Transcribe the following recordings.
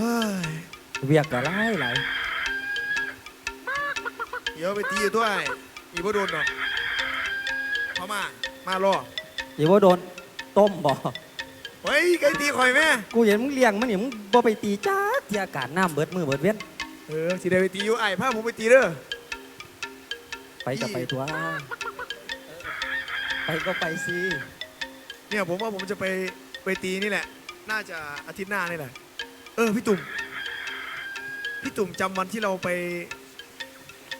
เฮ้ยเวียกก็หลายหลายเดี๋ยวไปตีอยู่ด้วย อีบ่โดนหรอกเขามามารออย่าว่าโดนต้มบ่ เฮ้ยไก่ตีข่อยแม่ กูเห็นมึงเลี้ยงมันนี่มึงบ่ไปตีจ้าที่อากาศน้ำเบิดมือเบิดเว้นเออสิได้ไปตีอยู่ไอ้ผ้าผมไปตีเด้อ ไปก็ไปตัวไปก็ไปสิเนี่ยผมว่าผมจะไปไปตีนี่แหละ น่าจะอาทิตย์หน้านี่แหละเออพี่ตุ่มพี่ตุ่มจำวันที่เราไป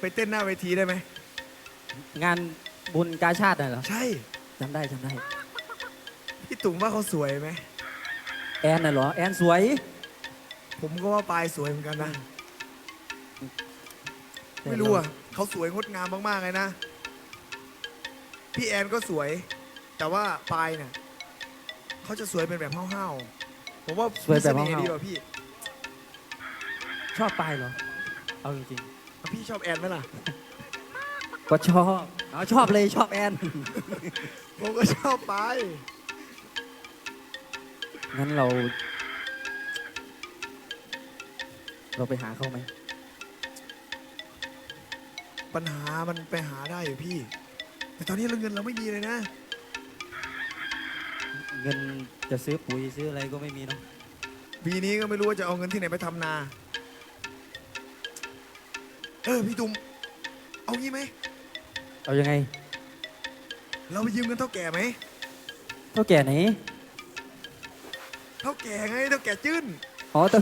ไปเต้นหน้าเวทีได้ไหมงานบุญกาชาติน่ะเหรอใช่ จำได้จำได้พี่ตุ่มว่าเขาสวยไหมแอนน่ะเหรอ แอนสวย ผมก็ว่าปลายสวยเหมือนกันนะไม่รู้อะเขาสวยงดงามมากๆเลยนะพี่แอนก็สวย แต่ว่าปลายเนี่ยเขาจะสวยเป็นแบบห้าวๆผมว่าสวยแบบมีเสน่ห์ห้าวดีกว่าพี่ๆ ชอบไปเหรอ เอาจริงพี่ชอบแอนไหมล่ะ ๆ ก็ชอบเอาชอบเลยชอบแอน ผมก็ชอบปลายงั้นเรา เราไปหาเขาไหม ปัญหามันไปหาได้อยู่พี่ แต่ตอนนี้เราเงินเราไม่มีเลยนะ เงินจะซื้อปุ๋ยซื้ออะไรก็ไม่มีเนาะ ปีนี้ก็ไม่รู้ว่าจะเอาเงินที่ไหนไปทำนา เออพี่ตุ้มเอางี้ไหม เอายังไงเราไปยืมเงินเท่าแก่ไหมเท่าแก่ไหนเท่าแก่ไงเท่าแก่จื้นอ๋อเท่า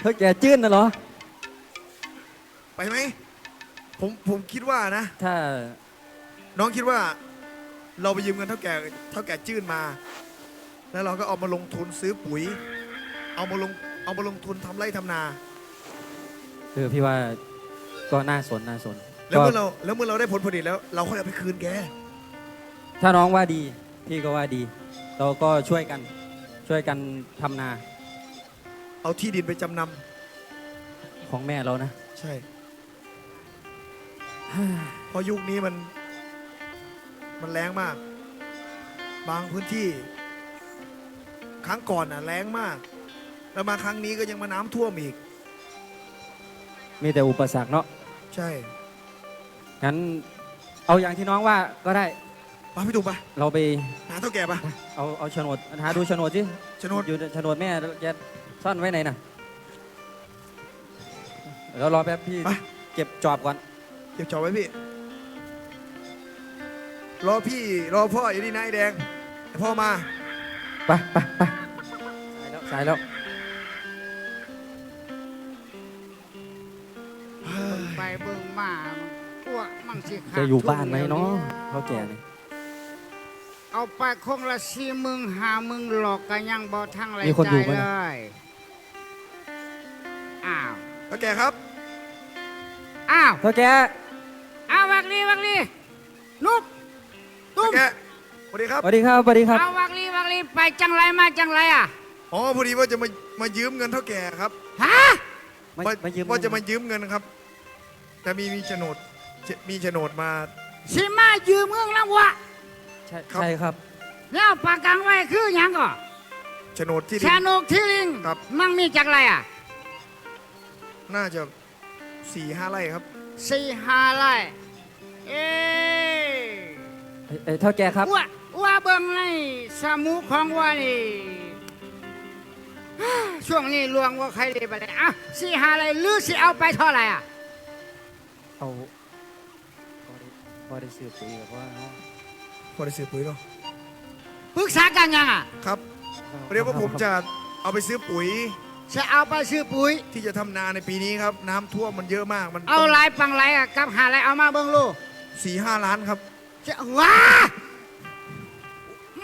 เท่าแก่จื้นน่ะเหรอ ไปไหมผมผมคิดว่านะ ถ้าน้องคิดว่า เราไปยืมเงินเท่าแก่เท่าแก่จื้นมา แล้วเราก็เอามาลงทุนซื้อปุ๋ย เอามาลงเอามาลงทุนทำไร่ทำนา เออพี่ว่า ก็น่าสนน่าสนแล้วก็เมื่อเราแล้วเมื่อเราได้ผลผลิตแล้ว เราค่อยเอาไปคืนแก ถ้าน้องว่าดี พี่ก็ว่าดี เราก็ช่วยกันช่วยกันทำนาเอาที่ดินไปจำนของแม่เรานะำใช่ เพราะยุคนี้มัน มันแรงมาก บางพื้นที่ ครั้งก่อนน่ะแรงมาก แล้วมาครั้งนี้ก็ยังมาน้ำท่วมอีก มีแต่อุปสรรคเนาะ ใช่งั้นเอาอย่างที่น้องว่าก็ได้ไปพี่ตุ้มไปเราไปหาเท่าแก่ปะเอาเอาโฉนดหาดูโฉนดสิโฉนดอยู่โฉนดแม่แกซ่อนไว้ไหนน่ะแล้วรอแป๊บพี่ ไปเก็บจอบก่อนเก็บจอบไว้พี่ รอพี่รอพ่ออยู่นี่นายแดงเดี๋ยวพ่อมา ไปไปไปสายแล้วสายแล้ว เบิ่งมาพวกมั่งสิขาดจะอยู่บ้านไหมทุเนาะแล้วเขาแก่นี่เอาไปคงละสี่มึงหามึงหลอกกันยังบ่ทั้งไรมีคนอยู่ใจไหม เลนะยอ้าวเท่าแก่ครับ อ้าวเท่าแกอ้าววักลีวักลีนุกตุ้เท่ามแก่สวัสดีครับ สวัสดีครับสวัสดีครับ เอาวักลีวักลีไปจังไรมาจังไรอะอ๋อ พอดีว่าจะมา มายืมเงินเท่าแก่ครับ ฮะ มาว่ามายืมว่าจะมายืมเงินครับ แต่มีมีโฉนดเจมีโฉนดมา สิมายืมเงินแล้ววะใช่ครับ ใช่ครับ แล้วปากกังไว้คือหยังก่อโฉนดที่ดิชานนกที่ลิงครับ มั่งมีจังไรอะน่าจะสี่ห้าไร่ครับ สี่ห้าไรเอ๊ะเอ้ยเอ้ยเท่าแกครับ ว่าว่าเบิ่งในสมุของว่านี่ช่วงนี้ลวงว่าใครได้ไปเลยอะสี่หาอะไรหรือสิเอาไปเท่าไหร่อะ เอาพอได้พอได้ซื้อปุ๋ยแบบว่าเนาะพอได้ซื้อปุ๋ยเนาะปรึกษากันยังอะครับเรียกว่าผมจะเอาไปซื้อปุ๋ยจะเอาไปซื้อปุ๋ย ที่จะทำนาในปีนี้ครับ น้ำท่วมมันเยอะมากมันเอาหลายปังหลายอะกับหาอะไรเอามาเบิ่งลูกสี่ห้าล้านครับจะว้า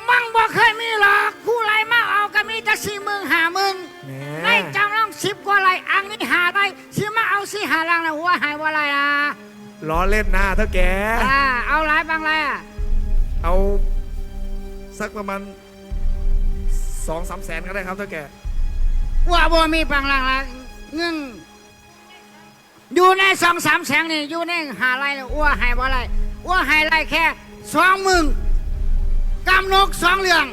มั่งบ่เคยมีหรอกผู้ไรมาเอา ก็มีแต่สี่มึงหามึงแหม ในจำลองสิบกว่าไรอังนี้หาได้สิมาเอาสี่หาลังนะหัวหายว่าไรอะล้อเล่นนะเท่าแก อ่าเอาหลายปังหลายอะเอาสักประมาณสองสามแสนก็ได้ครับเท่าแกว่าบ่มีปังหลังละเงินอยู่ในสองสามแสงนี่อยู่ในหาไรอ้วหายบ่าไรอ้วหายไรแค่สองหมื่นกำนกสองเหลือง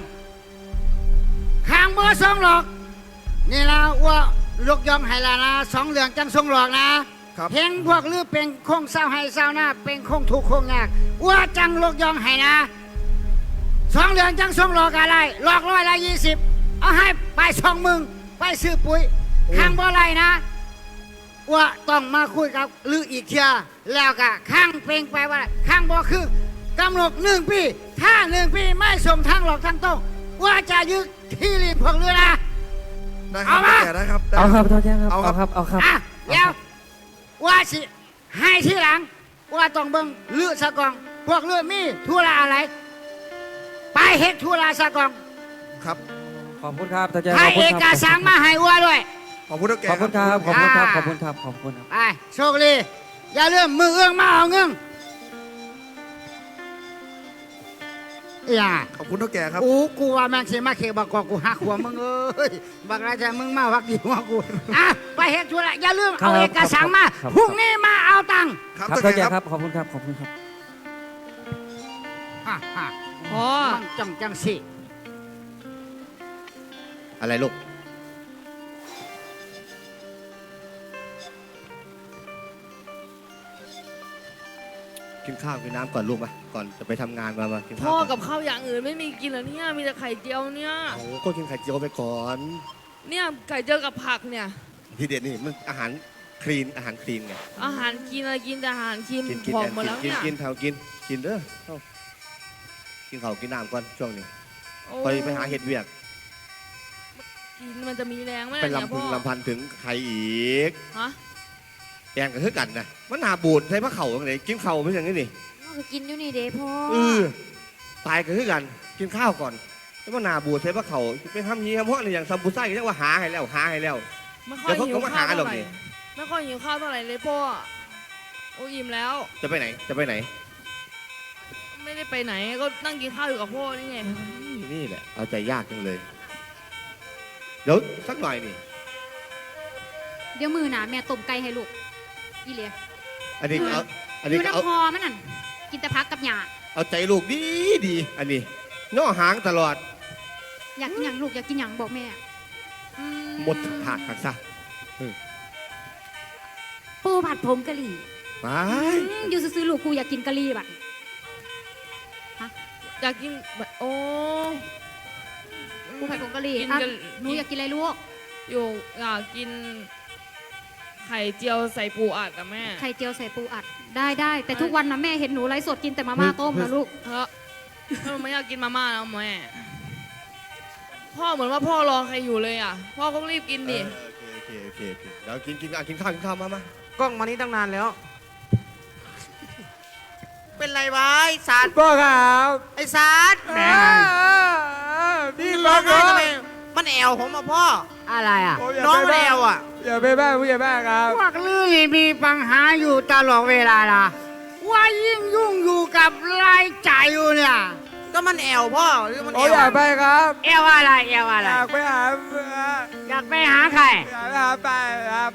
ข้างบ่สองหลอก นี่ละอ้วยกย่องให้และนะสองเหลืองจังทรงหลอกนะครับเพลงพวกลือเป็นคงเศร้าให้เศร้าหน้าเป็นคงถูกคงยากว่าจังลกย่องให้นะสองเหลืองจังทรงหลอกอะไรหลอกร้อยละยี่สิบเอาให้ไปสองมึงไปซื้อปุ๋ยข้างบ่ไรนะว่าต้องมาคุยกับลืออีกเทียแล้วก็ข้างเพลงไปว่าข้างบ่คือกำหนดหนึ่งปีถ้าหนึ่งปีไม่สมทางหลอกทางตรงว่าจะยึด ที่รีพวกลือนะ ได้ครับเอามาแก่ได้ครับได้เอาครับเท่าแก่ครับเอาเอาคครัรับบเอาครับ อะเดี๋ยวว่าสิให้ที่หลัง ว่าต้องเบิ่งลือสะกอง พวกลือมีธุระอะไร ไปเฮ็ดธุระสะกองครับ ขอบคุณครับเท่าแก่ให้ขอบคุเอณกครับสารมาให้อ้วด้วย ขอบคุณเท่าแก่ขอบคุณครับ ขอบคุณครับอ่าขอบคุณครับ ขอบคุณครับ ไปโชคดีอย่าลืมมือเอื้องมาเอาเงิง อย่าขอบคุณเท่าแก่ครับโอ้กูว่าแม่งสิมาเคบักกอกกูหักหัวมึงเอ้ยบักไรจะมึงมาวักดีหัวกูอะไปเฮ็ดธุระอย่าลืมเอาเอกสารมาพรุ่งนี้มาเอาตังค์ครับครับเท่าเท่าแก่แก่คครัรับบขอบคุณครับขอบคุณครับ ฮ่าฮ่าพ่อ มันจังจังสิ อะไรลูก กินข้าวกินน้ำก่อนลูกมาก่อนจะไปทำงานมามากินข้าพ่อวก่อนกับข้าวอย่างอื่นไม่มีกินแล้วเนี่ยมีแต่ไข่เจียวเนี่ย โอ้โหก็กินไข่เจียวไปก่อนเนี่ยไข่เจียวกับผักเนี่ย ทีเด็ดนี่มันอาหารคลีนอาหารคลีนไงอาหารกินอะไรกินแต่อาหารกินกินกินผอมแอนหมดแล้วกินเนี่ยกินเท่ากินกินเด้อเอ้ากินข้าวกินน้ำก่อนช่วงนี้โอ้ไปไปหาเห็ดเวียกกินมันจะมีแรงไหมไปเนี่ยลำพึพ่งอลำพันถึงใครอีกฮะ แองกันคือกันนะมันหนาบูดใช่พระเข่าตรงไหนกินเข่าไม่ใช่ไงนี่ก็กินอยู่นี่เด้พ่อเออตายกันคือกัน กินข้าวก่อนแล้วมันหนาบูดใช่พระเข่าไปทำยีทำเพราะอะไรอย่างซัมบูไซ่ก็เรียกว่าหาให้แล้วหาให้แล้ว ไม่ค่อยเดี๋ยวเขาหิก็วมาข้าวหาหรเท่าอกไหร่นี่ไม่ค่อยหิวข้าวเท่าไหร่เลยพ่อโอ้อิ่มแล้ว จะไปไหนจะไปไหน ไม่ได้ไปไหนก็นั่งกินข้าวอยู่กับพ่อนี่ไงนี่แหละเอาใจยากจังเลย เดี๋ยวสักหน่อยนี่ เดี๋ยวมือหนาแม่ต้มไก่ให้ลูก อีเหลียอันนี้เอาอันอนี้ยู่ก็เอาน้ำพอมันนั่นกินแต่พักกับหยาเอาใจลูกดีดีอันนี้น้อหางตลอดอยากกินหยังลูกอยากกินหยังบอกแม่อืหมดถาดขักซะปูผัดผงกะหรี่ไปอืมอยู่ซื้อๆลูกกูอยากกินกะหรี่บัดอยากกินแบบโอ้ปูผัดผงกะหรี่กินอะกันหนูอยากกินอะไรลูกอยู่อยากกิน ไข่เจียวใส่ปูอัดอะแม่ไข่เจียวใส่ปูอัดได้ได้แต่ทุกวันนะแม่เห็นหนูไลฟ์สดกินแต่มาม่าต้มนะลูกเฮ้หนูไม่อยากกินมาม่าแล้วแม่พ่อเหมือนว่าพ่อรอใครอยู่เลยอะ พ่อก็รีบกินดิโอเคโอเคโอเคเดี๋ยวกินกินอะกินข้าวกินข้าวมามากล้องมานี่ตั้งนานแล้ว เป็นไรวะไอ้สัตว์พ่อครับไอ้สัตว์แม่นี่ร้องไห้ทำไม มันแอวผมมาพ่อ อะไรอะ น้องมันแอวอะ อย่าไปบ้านผู้ใหญ่บ้านครับ พวกลือนี่มีปัญหาอยู่ตลอดเวลาล่ะ ว่ายิ่งยุ่งอยู่กับรายจ่ายอยู่เนี่ย ก็มันแอวพ่อหรือมันโอ้แอวอยากไปครับเอวอะไรเอวอะไร อยากไปหาอยากไปหาใคร อยากไปหาไปครับ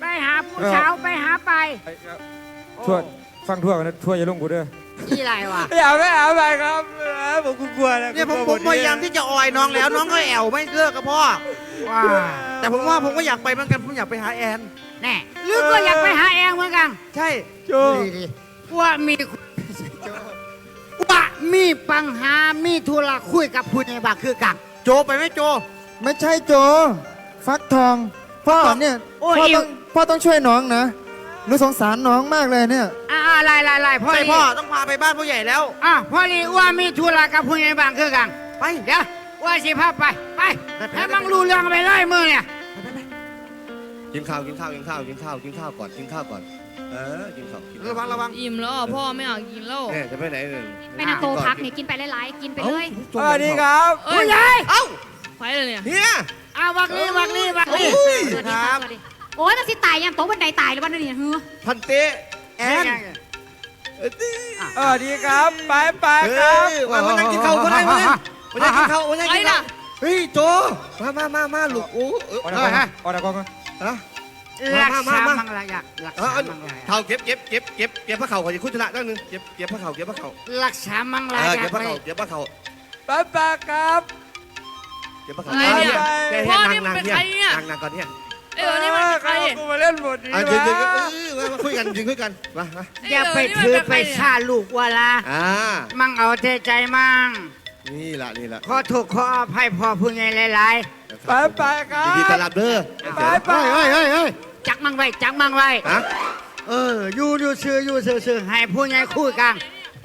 ไปหาผู้สาวไปหาไปทั่วฟังทั่วกันนะทั่วอย่าลงกูเด้อ ที่ไรวะ อยากไปหาไปครับผมกลัวนะเนี่ยผมผมพยายามที่จะออยน้องแล้วน้องก็แอวไม่เลิกกับพ่อว่าแต่ผมว่าผมก็อยากไปเหมือนกันผมอยากไปหาแอน แน่หรือก็อยากไปหาเองเหมือนกัน ใช่โจดีๆว่ามีว่ามีปัญหามีธุระคุยกับผู้ในบ้านคือกันโจไปไหมโจ ไม่ใช่โจ ฟักทอง พ่อเนี่ยโอ้ยพ่ออิต้วองพ่อต้องช่วยน้องนะ หนูสงสารน้องมากเลยเนี่ย อ่าอะไรอะไรพ่อใช่ลีพ่อต้องพาไปบ้านผู้ใหญ่แล้ว อะพ่อลีว่ามีธุระกับผู้ในบ้านคือกันไป เดี๋ยวว่าสิพาไปไปไปไป ให้มังรู้เรื่องไปเลยมือเนี่ยกินข้าวกินข้าวกินข้าวกินข้าวกินข้าวก่อนกินข้าวก่อน เออกินข้าวกินข้าวระวังระวังอิ่มแล้วอะพ่อไม่อยากกินแล้วเนี่ยจะไปไหนเนี่ยแม่นาโตพักนี่กินไปหลายๆ กินไปเลยสวัสดีครับเอ้ผู้ยใหญ่เอ้าไปเลยเนี่ยเฮียอาวักลีวักลีวักลี สวัสดีครับสวัสดี โอ้ยมันสิตายยังโตะบันไดตายแล้ววันนี้เฮ้อพันเตะแอนเอ้ยสวัสดีครับไปไปเฮ้ครับยวันวันนั้นกินข้าววันนั้นวันนั้นวันนั้นกินข้าววันนั้นไปกินน่ะข้าวเฮ้ยโจมามามามาลูกโอ้เออออเอเดออร์ก่อนออเดอร์ก่อนฮะรักมามาษามามังระยะรักเออษาเอามังระยะเท่าเก็บเก็บเก็บเก็บเก็บพระเข่าก่อนจะคุยธุระนิดนึงเก็บเก็บพระเข่าเก็บพระเข่ารักษามังเอระะอยเก็บพระไปเข่าเก็บพระเข่าไปไปครับเก็บพระเข่าอะไรเนี่ยแค่พ่อแค่นี่นั่งเป็นนั่งใครเนี่ยเนี่ยนั่งนั่งก่อนเนี่ย เอ้ยเออนี่มันเป็นใครเอากูมาเล่นบทนี้อะยืนยืนวะ เออมามาคุยกันยืนคุยกันมามาอย่าไปถือไปซาลูกว่าละอ่ามั่งเอาเทใจมั่งนี่ละนี่ละขอถูกขออภัยพ่อผู้ใหญ่หลาย ไปไปครัยินดีต้อนบรับเด้อไปไปๆเฮ้ยเฮ้ยเฮ้ยจักมั่งไว้จักมั่งไว้ ฮะเอออยู่อยู่ซื่ออยู่ซื่อซื่อให้ผู้ใหญ่คุยกัน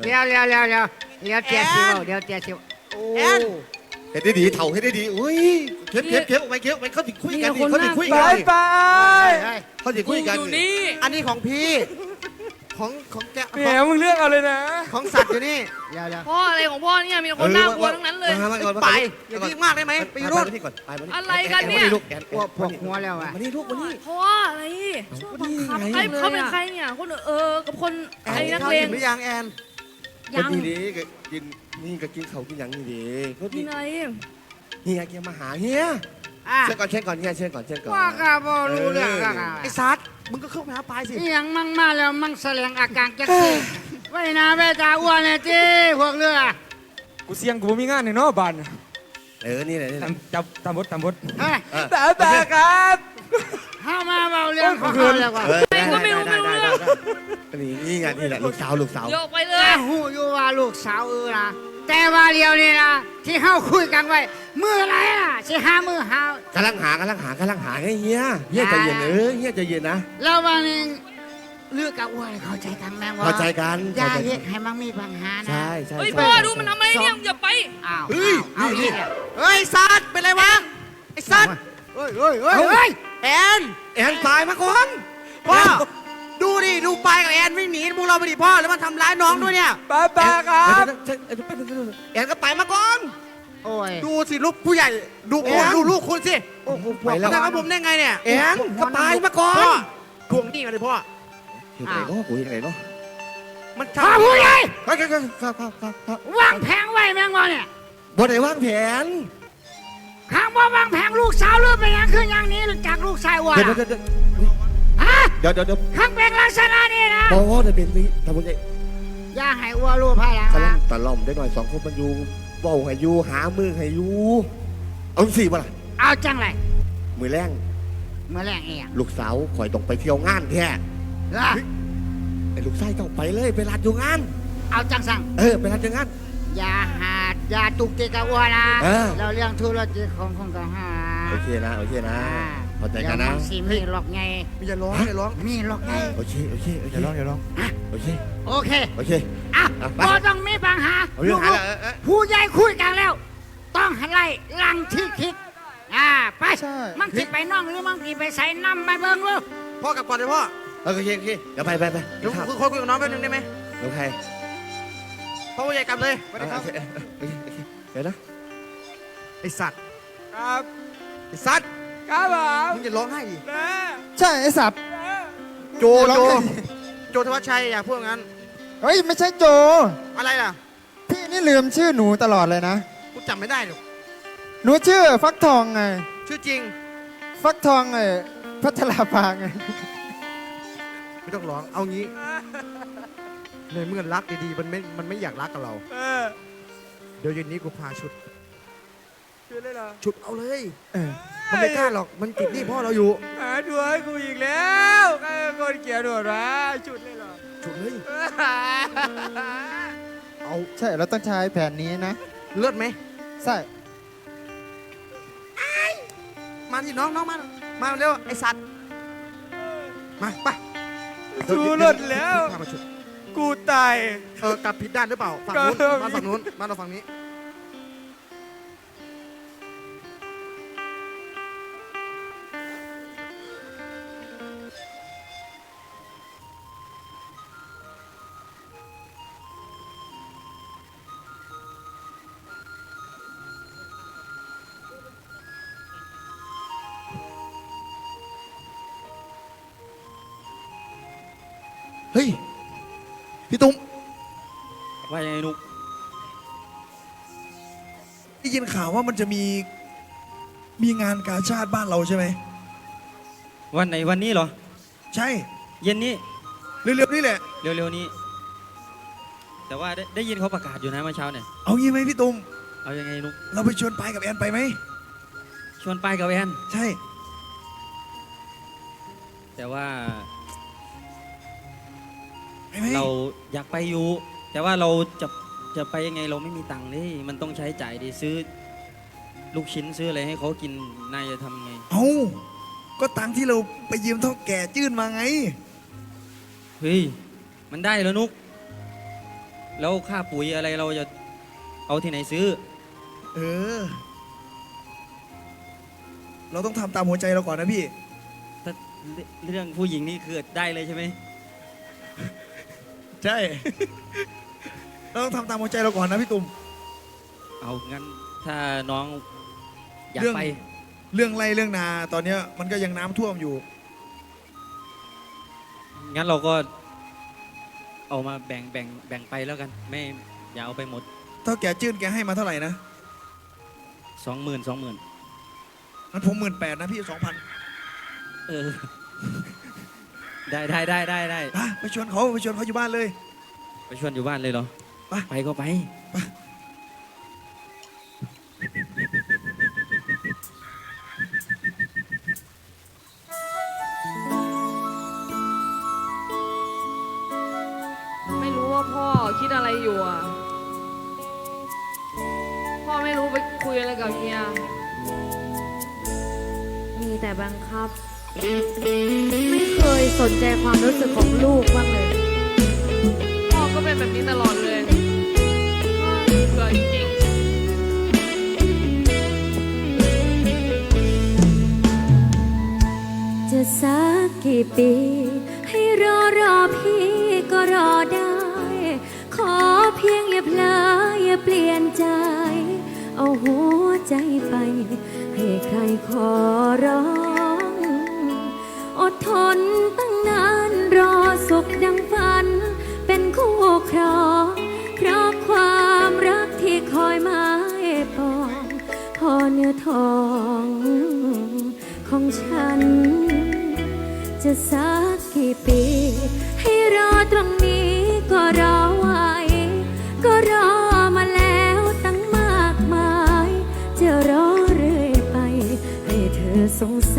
เดี๋ยวเดี๋ยวเดี๋ยวเดี๋ยวเดี๋ยวเตี้ยสิเว้าเดี๋ยวเตี้ยสิเว้าโอ้แอน เห็นได้ดีเถ่าเห็นได้ดีอุ้ยเก็บเก็บเก็บออกไปเก็บออกไปเขาติดคุยกันดิเขาติดคุยไปกันดิไปเฮ้ยเขาติดคุยกันอยู่ดินี่อันนี้ของพี่ ของของแกแหมมึงเลือกเอาเลยนะ ของสัตว์อยู่นี่เดี๋ยวเดี๋ยวพ่ออะไรของพ่อเนี่ยมีแต่คนน่ากลัวทั้งนั้นเลย มามาก่อนมาไปก่อนอย่าวิ่งมากได้ไหมไปอยู่ไปนู่นนี่ก่อนไปมานี่อะไรกันเนี่ยแอลูกแอนพวกพวกหัวแล้วอะมานี่ลูกมานี่พ่ออะไรชอบบังคับนี่ไงไอ้เขาเป็นใครเนี่ยคนเออกับคนไอ้นักข้าวเลอิ่งมหรือยังแอน ก็ยังดีดีก็กินนี่ก็กินเขาวกินหยังนี่ดีก็ดีที่ไหนเฮียเกียมาหาเฮียอะเชิญก่อนเชิญก่อนเฮียเชิญก่อนเชิญก่อนว่าก็บ่รู้เรื่องกันไอ้ซัดมึงก็เข้าไปหาปลายสิอีหยังมั่งมาแล้วมั่งแสดงอาการจักสิไว้นะเวตาอ้วนเนี่ยจีพวกเรือกูเสียงกูบ่มีงานในนอกบ้านเออนี่แหละนี่แหละตามจับตามบทตามบทเฮ้ยเออไปไปครับ เข้ามาเบาเรื่องของเขาเลยว่าเออใคร ก็ไม่รู้ไม่รู้เรื่องนี่นี่ไงนี่แหละลูกสาวลูกสาวเดี๋ยวออกไปเลแต่ย หูอยู่ว่าลูกสาวเออนะแต่ว่าเดียวนี่นะที่เฮาคุยกันไว้มืออะไรล่ะสิหามือหา กำลังหากำลังหากำลังหาไงเฮียเฮียใจเย็นเออเฮียใจเย็นนะแล้ววันนี้เลือกกับอ้วนเข้าใจกันแม่งว่าเข้าใจกันอย่าเข้าใจเฮ็ดให้มันมีปัญหานะใช่ใช่เฮ้ยใช่พ่อดูมันทำอะไรเนี่ยอย่าไป อ้าวเฮ้ยเอานี่อีกอะเฮ้ยซัดเป็นไรวะไอ้ซัดเฮ้ยเฮ้ยเฮ้ยเฮ้ยแอนแอนตายมาก่อน พ่อ ดูดิ ดูปลายกับแอนวิ่งหนีพวกเราไปดิพ่อ แล้วมันทำร้ายน้องด้วยเนี่ยไปไปครับเดี๋ยวเดี๋ยวเดี๋ยวเดี๋ยวแอนก็ไปมาก่อน โอ้ย ดูสิลูกผู้ใหญ่ ดูแอคุณนดูลูกคุณสิโอ้โหไปแล้วทำกับผมได้ไงเนี่ย แอนก็ตายมาก่อพ่อนทวงหนี้กันเลยพ่อเห็นไหนเนาะกูเห็นไหนเนาะมันพ่อทำผู้ใหญ่ครับครับครับครับครับครับวางแผงไว้แม่งวะเนี่ยบ่ได้วางแผนข้างบ่วางแผงลูกสาวหรือเป็นหยังคืออย่างนี้จากลูกชายอ้วนเดี๋ยวอะ เดี๋ยวเดี๋ยวฮะเดี๋ยวเดี๋ยวเดี๋ยวข้างเป็นลักษณะนี้นะ บอกว่าจะเป็นวิทำบุญใจอย่าให้อ้วนรู้ภายหลังกำลันะงตะล่อมได้หน่อยสองคนมันอยู่เบ้าให้อยู่หามือให้อยู่เอาสี่บ่ล่ะเอาจังไรมือแรงเมื่อแรงเองลูกสาวข่อยต้องไปเที่ยวงานแท้ล่ะไอ้ลูกชายต้องไปเลยไปรัดอยู่งาน เอาจังสั่งเออไปรัดอยู่งาน อย่าหาดอย่าตุกติกกับอ้วนนะเออ เราเรื่องธุรกิจของคนก็หาโอเคนะโอเคนะ อ่า เข้าใจกันนะเดี๋ยวมัสิมีหลอกไงอย่าร้องอย่าร้องมีหลอกไงโอเคโอเคโอเคอย่าร้องอย่าร้องโอเคโอเคโอเคอะอะไปบ่ต้องมีปัญหาเอาเรื่องหาลูกละเออเออๆผู้ใหญ่คุยกันแล้ว ต้องให้ไล่ลังที่คิดอ่าไปใช่มันสิไปน้องหรือมันสิไปใส่น้ำไปเบิ่งลูกพ่อกลับก่อนเลยพ่อเออโอเคโอเคเดี๋ยวไปไปไปเดี๋ยวครับคุยคุยกับน้องแป๊บนึงได้ไหมเดี๋ยวใครพ่อผู้ใหญ่กลับเลยสวัสดีครับโอเคโอเคโอเคเดี๋ยวนะไอ้สัตว์ครับไอ้สัตว์ ครับผมมึงจะร้องไห้ดิแม่ใช่ไอ้สัตว์โจ ร้องโจไห้ โจธวัชชัยอยากพูดงั้น เฮ้ยไม่ใช่โจ อะไรล่ะ พี่นี่ลืมชื่อหนูตลอดเลยนะ กูจำไม่ได้หรอกหนูชื่อฟักทองไง ชื่อจริง ฟักทองไงพัทราภาไง ไม่ต้องร้อง เอางี้ ในเมื่อรักดีๆ มันไม่ มันไม่อยากรักกับเรา เออเดี๋ยวเย็นนี้กูพาชุดช่วยเลยเหรอชุดเอาเลย เออ มันไม่กล้าหรอก มันติดหนี่พ่อเราอยู่ หาดัวให้กูอีกแล้วใครเป็นคนเกลียดดัววะชุดเลยเหรอชุดเลย เอาใช่เราต้องใช้แผนนี้นะ เลือดไหม ใช่มาที่น้องน้องมา มาเร็วไอสัตว์ มาไปชูรถแล้ว พามาชุดกูตาย เออกลับผิดด้านหรือเปล่า ฝั่งนู้นกลับมาฝั่งนู้น มาเราฝั่งนี้าวว่ามันจะมีมีงานกาชาติบ้านเราใช่ไหม วันไหนวันนี้เหรอ ใช่ เย็นนี้ เร็วๆนี่แหละ เร็วๆนี้ แต่ว่าได้ได้ยินเขาประกาศอยู่นะเมื่อเช้าเนี่ย เอางี้ไหมพี่ตุ้มเอายังไงนุกเราไปชวนปายกับแอนไปไหม ชวนไปกับแอน ใช่ แต่ว่า ไปไหมเราอยากไปอยู่ แต่ว่าเราจะจะไปยังไงเราไม่มีตังค์เลยมันต้องใช้จ่ายดิซื้อ ลูกชิ้นซื้ออะไรให้เขากินนายจะทำไง เอ้าก็ตังค์ที่เราไปยืมเท่าแก่จื้นมาไง เฮ้ย มันได้แล้วนุก แล้วค่าปุ๋ยอะไรเราจะเอาที่ไหนซื้อ เออ เราต้องทำตามหัวใจเราก่อนนะพี่ ถ้าเรื่องผู้หญิงนี่คือได้เลยใช่ไหม ใช่ เราต้องทำตามหัวใจเราก่อนนะพี่ตุ่ม เอางั้นถ้าน้อง อยากเรื่องไปเรื่องไร่เรื่องนาตอนเนี้ยมันก็ยังน้ำท่วมอยู่ งั้นเราก็เอามาแบ่งแบ่งแบ่งไปแล้วกัน ไม่อย่าเอาไปหมดเท่าแก่จื้นแกให้มาเท่าไหร่นะสองหมื่นสองหมื่นมันผมหมื่นแปดนะพี่สองพันเออ ได้ได้ได้ได้ได้ไปชวนเขาไปชวนเขาอยู่บ้านเลย ไปชวนอยู่บ้านเลยเหรอ ไป ไปก็ไป จะสักกี่ปี ให้รอรอพี่ก็รอได้ ขอเพียงอย่าเพลออย่าเปลี่ยนใจ เอาหัวใจไป ให้ใครขอร้อง อดทนตั้งนานรอสุขดังฝัน เป็นคู่ครองเพราะความรักที่คอยมายปองพอเนื้อทองของฉัน จะสักกี่ปี ให้รอตรงนี้ก็รอไว้ก็รอมาแล้วตั้งมากมาย จะรอเรื่อยไป ให้เธอสงสา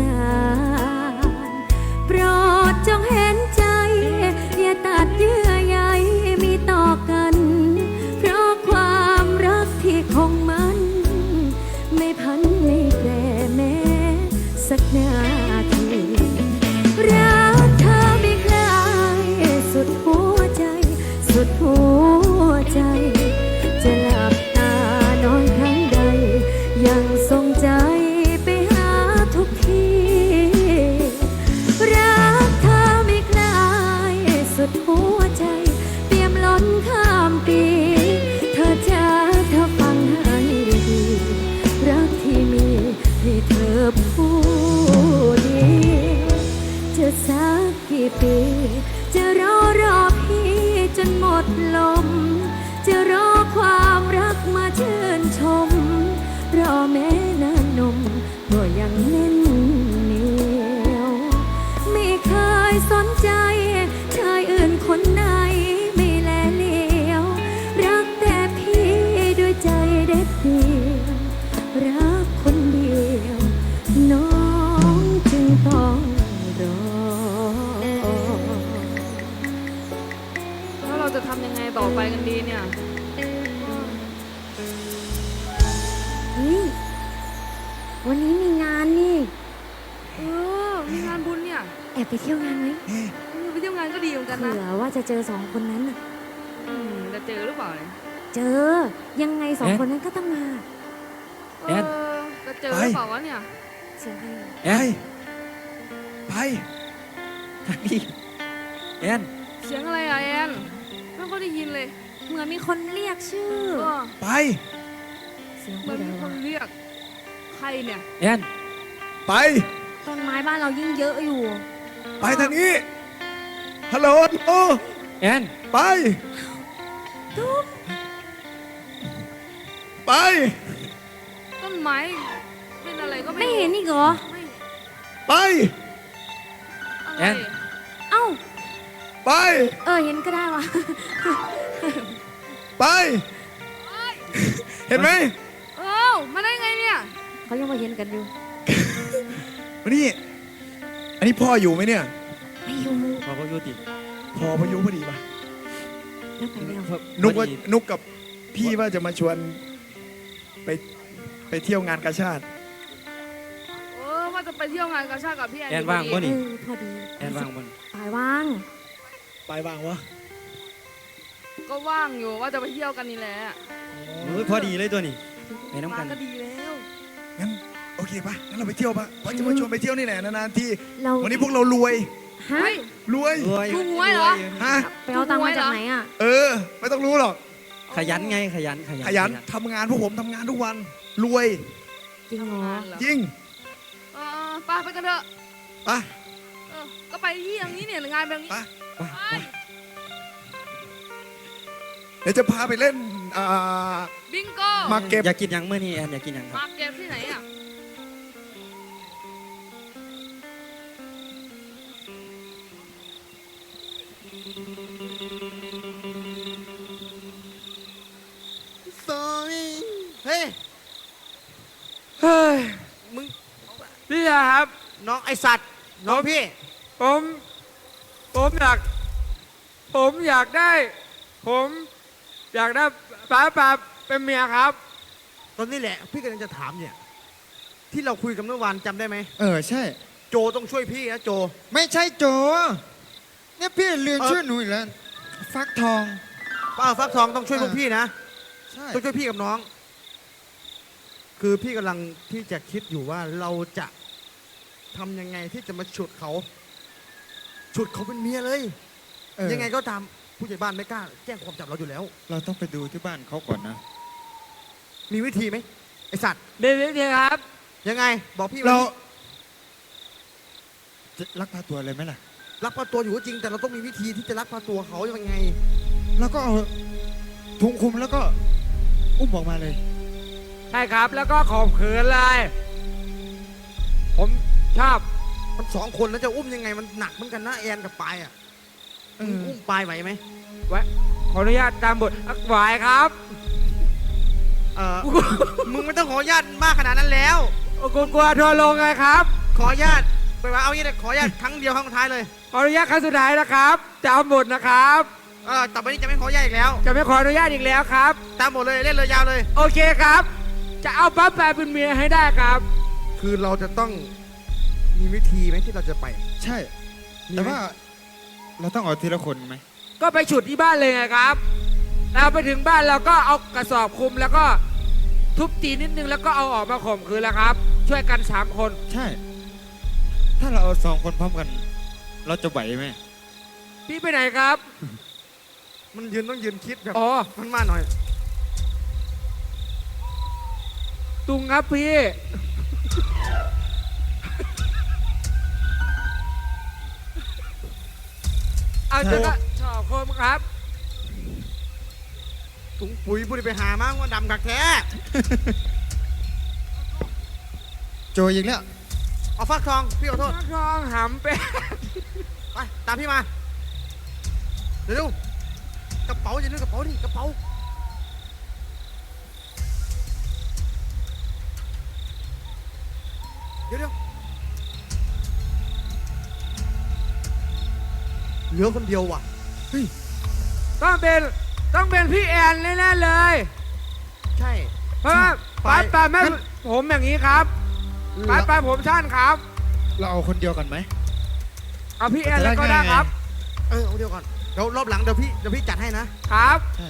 เสียงใครแอนไปทางนี้แอนเสียงอะไรอะแอนไม่ค่อยได้ยินเลยเหมือนมีคนเรียกชื่อ เออไปเสียงเหมืผู้อนใดมีควะนเรียก ใครเนี่ย แอนไปต้นไม้บ้านเรายิ่งเยอะอยู่ ไปทางนี้ฮัลโหลฮัลโหลแอนไปไปต้นไม้เป็นอะไร ก็ไม่ไม่รู้เห็นอีกเหรอไม่ไปอะไรเอ้า ไป เออเห็นก็ได้วะ ไป เห็นไหมเอ้ามาได้ไงเนี่ย เขายังมาเห็นกันอยู่ มานี่ อันนี้พ่ออยู่ไหมเนี่ย ไม่อยู่พอเขายุติพอพายุพอดีปะแล้วไปแล้วนุกว่าพอดีนุกกับพี่ว่าจะมาชวนไปไปเที่ยวงานกาชาติเออ ว่าจะไปเที่ยวงานกาชาติกับพี่แอนแอนว่างพบ่อดีนี่เออพอดีแอนว่างบนปลายว่าง ไปบ้างวะก็ว่างอยู่ว่าจะไปเที่ยวกันนี่แหละเฮ้ยพอดีเลยตัวนี้ไปน้ำกันมาก็ดีแล้วงั้นโอเคปะงั้นเราไปเที่ยวปะว่าจะมาชวนไปเที่ยวนี่แหละนานๆทีเราวันนี้พวกเรารวยฮะเฮ้ย รวยรวยดูหวยเหรอ ฮะไปเอาตังค์มาจากไหนอะ เออ ไม่ต้องรู้หรอกขยันไงขยันขยันขยันทำงานพวกผมทำงานทุกวันรวยจริงเหรอ จริงเออ ไปไปกันเถอะไปเออก็ไปที่อย่างนี้เนี่ยงานแบบนี้ไปไปไปเดี๋ยวจะพาไปเล่นอ่าบิงโก้มาเก็บอยากกินหยังเมื่อนี้แอนอยากกินหยังครับมาเก็บที่ไหนอะซอยเฮ้ยเฮ้ยมึง พี่ยาครับ น้องไอสัตว์ น้องพี่ ผม ผมอยาก ผมอยากได้ ผมอยากได้ป้าป้าเป็นเมียครับ ตอนนี้แหละ พี่กำลังจะถามเนี่ย ที่เราคุยกันเมื่อวานจำได้ไหม เออใช่ โจต้องช่วยพี่นะโจ ไม่ใช่โจเนี่ยพี่ลืมเออชื่อหนูอีกแล้วฟักทอง ป้าฟักทองต้องช่วยพวกพี่นะ ใช่ต้องช่วยพี่กับน้อง คือพี่กำลังที่จะคิดอยู่ว่าเราจะ ทำยังไงที่จะมาฉุดเขาฉุดเขาเป็นเมียเลย เออยังไงก็ตามผู้ใหญ่บ้านไม่กล้าแจ้งความจับเราอยู่แล้ว เราต้องไปดูที่บ้านเขาก่อนนะ มีวิธีไหมไอสัตว์เบบี้ทีครับ ยังไง บอกพี่เราเราจะลักพาตัวเลยไหมล่ะ รับพาตัวอยู่ก็จริง แต่เราต้องมีวิธีที่จะรับพาตัวเขายังไง แล้วก็เอาถุงคลุมแล้วก็ อุ้มออกมาเลย ใช่ครับ แล้วก็ข่มขืนเลย ผม ชอบมันสองคนแล้วจะอุ้มยังไงมันหนักเหมือนกันนะแอนกับปายอะเออมึงอุ้มปายไหวไหมขออนุญาตตามบทอักหวายครับ เออ มึงไม่ต้องขออนุญาตมากขนาดนั้นแล้วกลัวกลัวทัวร์ลงไงครับ ขออนุญาตไปว่าเอางี้เลยขออนุญาตครั้งเดียวครั้งสุดท้ายเลยขออนุญาตครั้งสุดท้ายนะครับจะเอาหมดนะครับ เออต่อไปนี้จะไม่ขออนุญาตอีกแล้ว จะไม่ขออนุญาตอีกแล้วครับ ตามหมดเลยเล่นเลยยาวเลย โอเคครับ จะเอาป้าแปรเป็นเมียให้ได้ครับ คือเราจะต้อง มีวิธีไหมที่เราจะไป ใช่ มีไหม แต่ว่าเราต้องเอาทีละคนไหมก็ไปฉุดที่บ้านเลยไงครับเราไปถึงบ้านเราก็เอากระสอบคลุมแล้วก็ทุบตีนิดนึงแล้วก็เอาออกมาข่มคืนแล้วครับ ช่วยกันสามคน ใช่ ถ้าเราเอาสองคนพร้อมกัน เราจะไหวไหมพี่ไปไหนครับ มันยืนต้องยืนคิดแบบอ๋อ มันมาหน่อย ตุงครับพี่ เอาเจอก็ชอบคมครับ ถุงปุ๋ยพูดไปหามาว่าดำกักแท้โจอีกแล้ว เอาฟักทอง พี่ขอโทษนักทองหำเป็ดไป ตามพี่มาเร็วๆกระเป๋าอย่าลืมกระเป๋าดิกระเป๋า เดี๋ยวเดี๋ยว เหลือคนเดียวว่ะต้องเป็นต้องเป็นพี่แอนแน่ๆเลย ใช่ เพราะว่าไปป้าป้าแม่ผมอย่างนี้ครับป้าป้าผมสั้นครับ เราเอาคนเดียวกันไหม เอาพี่แอนแล้วก็ได้ครับ เออเอาเดี๋ยวก่อนเดี๋ยวรอบหลังเดี๋ยวพี่เดี๋ยวพี่จัดให้นะครับ ใช่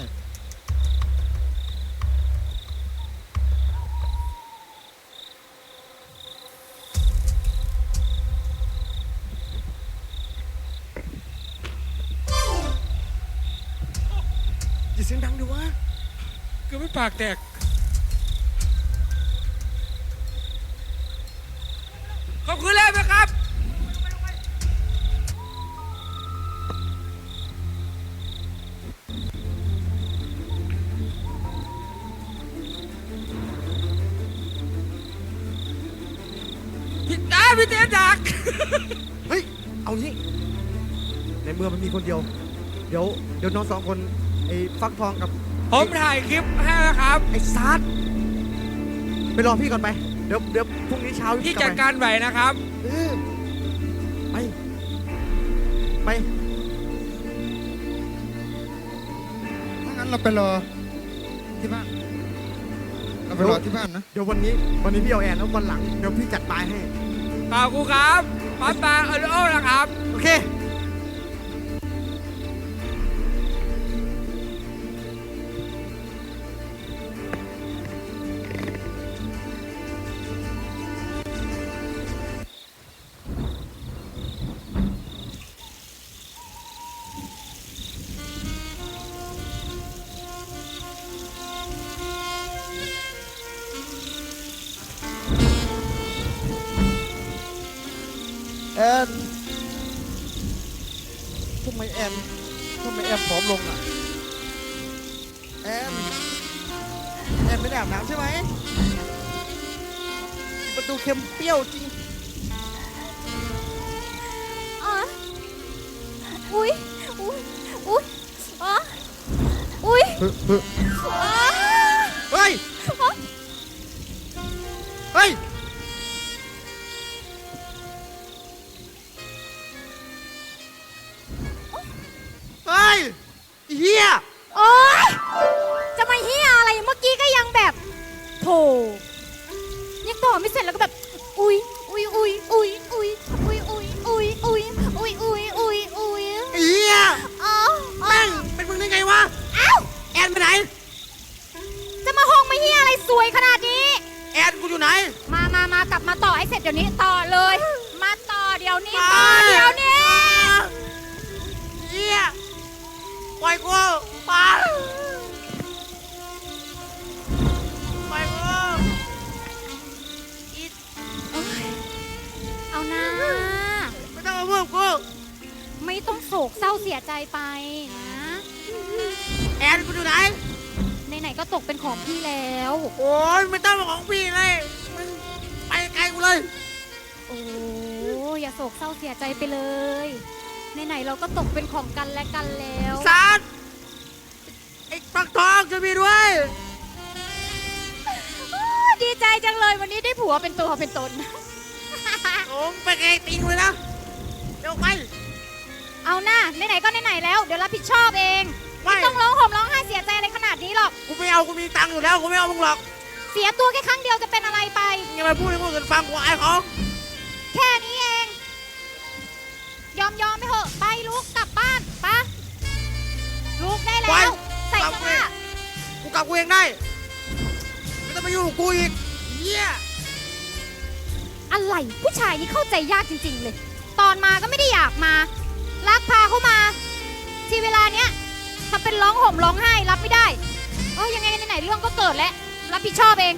ปากแตก ขอบคุณเลยไหมครับ พี่ตาพี่เต้ดัก เฮ้ย เอางี้ ในเมื่อมันมีคนเดียว เดี๋ยว เดี๋ยวน้องสองคน ไอ้ฟักทองกับ ผมถ่ายคลิปให้นะครับ ไอ้ซาร์ดไปรอพี่ก่อนไป เดี๋ยวเดี๋ยวพรุ่งนี้เช้าพี่กลัจับดไปการไหวนะครับ เออไป ไป ถ้างั้นเราไปรอที่บ้าน เราไปรอที่บ้านนะ เดี๋ยววันนี้ วันนี้พี่เอาแอนแล้ววันหลัง เดี๋ยวพี่จัดปลายให้ขอบคุณครับป้าปาเออโอนะครับ โอเค เค็มเปรี้ยวจริงอ๋ออุ้ยอุ้ยอุ้ยอ๋ออุ้ย ต่อไม่เสร็จแล้วก็แบบ อุ้ยอุ้ยอุ้ยอุ้ยอุ้ยอุ้ยอุ้ยอุ้ยอุ้ยอุ้ยอุ้ยอุ้ยอุ้ยเฮียอ๋อแม่งเป็นมึงได้ไงวะ เอ้าแอนไปไหน จะมาห้องมาเฮียอะไรสวยขนาดนี้ แอนกูอยู่ไหน มามา มากลับมาต่อให้เสร็จเดี๋ยวนี้ต่อเลย มาต่อเดี๋ยวนี้ไปต่อเดี๋ยวนี้เฮียปล่อยกูไป ศกเศร้าเสียใจไปนะแอนกูอยู่ไหน ไหนๆก็ตกเป็นของพี่แล้ว โอ้ยไม่ต้องมาของพี่เลยมึงไปไกลกูเลย โอ้อย่าโศกเศร้าเสียใจไปเลยไหนๆเราก็ตกเป็นของกันและกันแล้วสารไอ้ปักทองจะมีด้วยอ้าวดีใจจังเลยวันนี้ได้ผัวเป็นตัวเป็นตนโอ้ไปไกลตีนกูเลยนะเดี๋ยวไป เอาหน้าไหนๆก็ไหนๆแล้ว เดี๋ยวรับผิดชอบเอง ไม่ไม่ ต้องร้องห่มร้องไห้เสียใจอะไรขนาดนี้หรอก กูไม่เอากูมีตังค์อยู่แล้วกูไม่เอามึงหรอกเสียตัวแค่ครั้งเดียวจะเป็นอะไรไป มึงอย่ามาพูดให้คนอื่นฟังกูอายเขาแค่นี้เอง ยอมยอมไปเถอะ ไปลุกกลับบ้านปะลุกได้แล้ว ใส่เสื้อผ้ากูกลับกูเองได้ไม่ต้องมายุ่งกับกูอีกเหี้ยอะไรผู้ชายนี่เข้าใจยากจริง ๆ เลย ตอนมาก็ไม่ได้อยากมา ลักพาเข้ามา ที่เวลาเนี้ยถ้าเป็นร้องห่มร้องไห้รับไม่ได้ เออยังไงไหนๆเรื่องก็เกิดแล้ว รับผิดชอบเอง